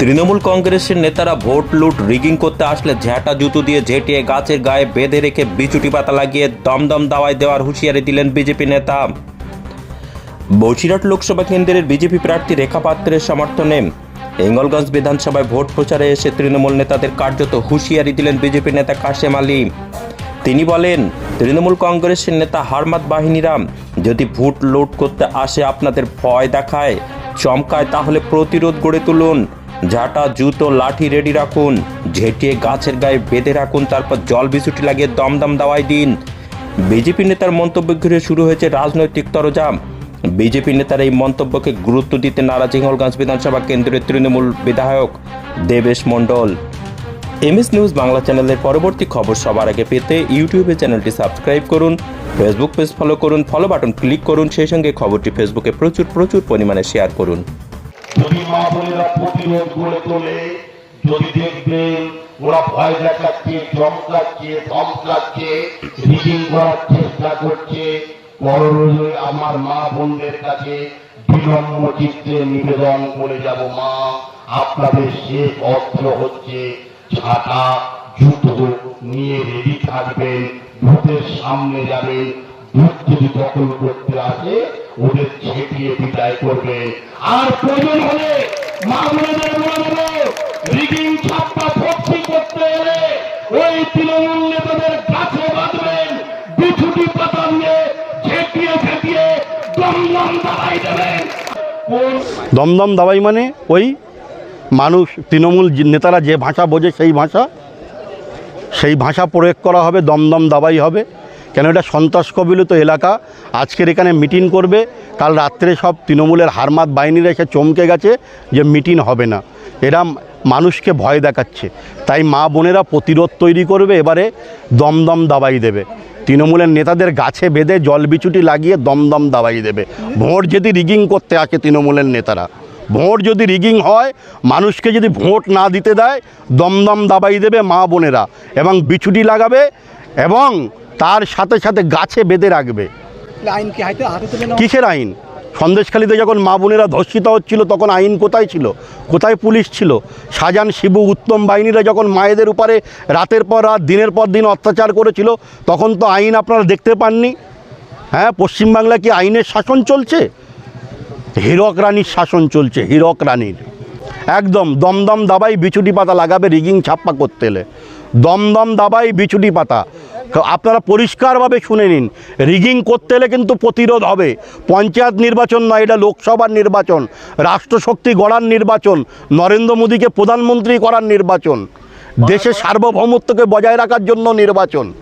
তৃণমূল কংগ্রেসের নেতারা ভোট লুট, রিগিং করতে আসলে ঝ্যাঁটা জুতো দিয়ে ঝেঁটিয়ে গাছের গায়ে বেঁধে রেখে বিচুটি পাতা লাগিয়ে দমদম দাওয়াই দেওয়ার হুঁশিয়ারি দিলেন বিজেপি নেতা। বসিরহাট লোকসভা কেন্দ্রের বিজেপি প্রার্থী রেখা পাত্রের সমর্থনে হিঙ্গলগঞ্জ বিধানসভায় ভোট প্রচারে এসে তৃণমূল নেতাদের কার্যত হুঁশিয়ারি দিলেন বিজেপি নেতা কাশেম আলী। তিনি বলেন, তৃণমূল কংগ্রেসের নেতা হারমাত বাহিনীরা যদি ভোট লুট করতে আসে আপনাদের ভয় দেখায়, চমকায়, তাহলে প্রতিরোধ গড়ে তুলুন। ঝাঁটা জুতো, লাঠি রেডি রাখুন। ঝেঁটিয়ে গাছের গায়ে বেঁধে রাখুন, তারপর জল বিছুটি লাগিয়ে দমদম দাওয়াই দিন। বিজেপি নেতার মন্তব্য ঘিরে শুরু হয়েছে রাজনৈতিক তরজাম বিজেপি নেতার এই মন্তব্যকে গুরুত্ব দিতে নারাজ হিঙ্গলগঞ্জ বিধানসভা কেন্দ্রের তৃণমূল বিধায়ক দেবেশ মণ্ডল। এমএস নিউজ বাংলা চ্যানেলের পরবর্তী খবর সবার আগে পেতে ইউটিউবে চ্যানেলটি সাবস্ক্রাইব করুন, ফেসবুক পেজ ফলো করুন ফলো বাটন ক্লিক করুন, সেই সঙ্গে খবরটি ফেসবুকে প্রচুর প্রচুর পরিমাণে শেয়ার করুন। যদি মা বোনেরা প্রতিরোধ গড়ে তোলে, যদি দেখবেন ওরা ভয় দেখাচ্ছে, চমকাচ্ছে ধমকাচ্ছে রিডিং করার চেষ্টা করছে পররোজে আমার মা বোনদের কাছে বিলম্ব চিত্রে নিবেদন করে যাব, মা, আপনাদের শেষ অস্ত্র হচ্ছে ছাতা, জুতো, নিয়ে রেডি থাকবেন, ভূতের সামনে যাবেন ভূত যদি দখল করতে আসে, ওদের ছেটিয়ে বিদায় করবে। আর প্রয়োজন হলে মা বোনেদের বলে দেবো রিগিং ছাপ্পা করতে এলে ওই তৃণমূল নেতাদের গাছে বাঁধবেন পাতা নিয়ে ঝেঁটিয়ে ঝেঁটিয়ে দম দম দাবাই দেবেন। দমদম দাবাই মানে ওই মানুষ, তৃণমূল নেতারা যে ভাষা বোঝে সেই ভাষা সেই ভাষা প্রয়োগ করা হবে, দমদম দাবাই হবে। কেন এটা সন্ত্রাস কবিলিত এলাকা? আজকের এখানে মিটিং করবে, কাল রাত্রে সব তৃণমূলের হারমাত বাহিনীরা এসে চমকে গেছে যে মিটিং হবে না। এরা মানুষকে ভয় দেখাচ্ছে। তাই মা বোনেরা প্রতিরোধ তৈরি করবে, এবারে দমদম দাবাই দেবে। তৃণমূলের নেতাদের গাছে বেঁধে জল বিচুটি লাগিয়ে দমদম দাবাই দেবে। ভোট যদি রিগিং করতে আসে তৃণমূলের নেতারা, ভোট যদি রিগিং হয়, মানুষকে যদি ভোট না দিতে দেয়, দমদম দাবাই দেবে মা বোনেরা এবং বিছুটি লাগাবে এবং তার সাথে সাথে গাছে বেঁধে রাখবে। কিসের আইন? সন্দেশখালীতে যখন মা বোনেরা ধর্ষিত হচ্ছিল তখন আইন কোথায় ছিল? কোথায় পুলিশ ছিল? শাহজাহান শিবু উত্তম বাহিনীরা যখন মায়েদের উপরে রাতের পর রাত দিনের পর দিন অত্যাচার করেছিল তখন তো আইন আপনারা দেখতে পাননি। হ্যাঁ পশ্চিমবাংলা কি আইনের শাসন চলছে? হীরক রানীর শাসন চলছে হীরক রানীর। একদম দমদম দাবাই বিছুটি পাতা লাগাবে রিগিং ছাপ্পা করতে এলে। দমদম দাবাই বিছুটি পাতা। আপনারা পরিষ্কারভাবে শুনে নিন। রিগিং করতে এলে কিন্তু প্রতিরোধ হবে। পঞ্চায়েত নির্বাচন নয়, এটা লোকসভার নির্বাচন। রাষ্ট্রশক্তি গড়ার নির্বাচন। নরেন্দ্র মোদীকে প্রধানমন্ত্রী করার নির্বাচন। দেশের সার্বভৌমত্বকে বজায় রাখার জন্য নির্বাচন।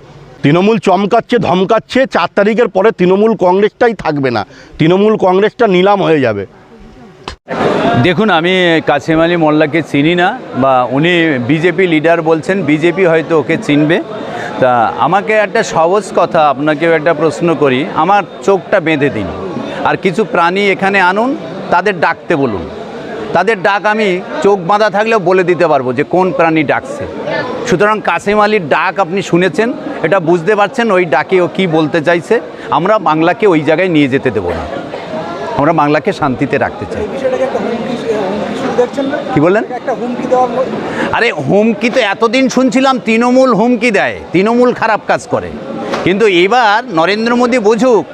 তৃণমূল চমকাচ্ছে, ধমকাচ্ছে, চার তারিখের পরে তৃণমূল কংগ্রেসটাই থাকবে না। তৃণমূল কংগ্রেসটা নিলাম হয়ে যাবে। দেখুন, আমি কাসিম আলী মোল্লাকে চিনি না, বা উনি বিজেপি লিডার বলছেন, বিজেপি হয়তো ওকে চিনবে। তা আমাকে একটা সহজ কথা, আপনাকেও একটা প্রশ্ন করি। আমার চোখটা বেঁধে দিন। আর কিছু প্রাণী এখানে আনুন, তাদের ডাকতে বলুন। তাদের ডাক আমি চোখ বাঁধা থাকলেও বলে দিতে পারব যে কোন প্রাণী ডাকছে। সুতরাং কাসিম আলীর ডাক আপনি শুনেছেন, এটা বুঝতে পারছেন ওই ডাকে ও কী বলতে চাইছে। আমরা বাংলাকে ওই জায়গায় নিয়ে যেতে দেবো না। আমরা বাংলাকে শান্তিতে রাখতে চাই বিষয়টাকে একটা হুমকি হুমকি শুরু দেখছেন না কি বললেন? আরে হুমকি তো এতদিন শুনছিলাম তৃণমূল হুমকি দেয় তৃণমূল খারাপ কাজ করে। কিন্তু এবার নরেন্দ্র মোদী বুঝুক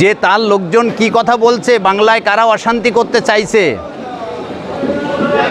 যে তার লোকজন কি কথা বলছে বাংলায় কারা অশান্তি করতে চাইছে।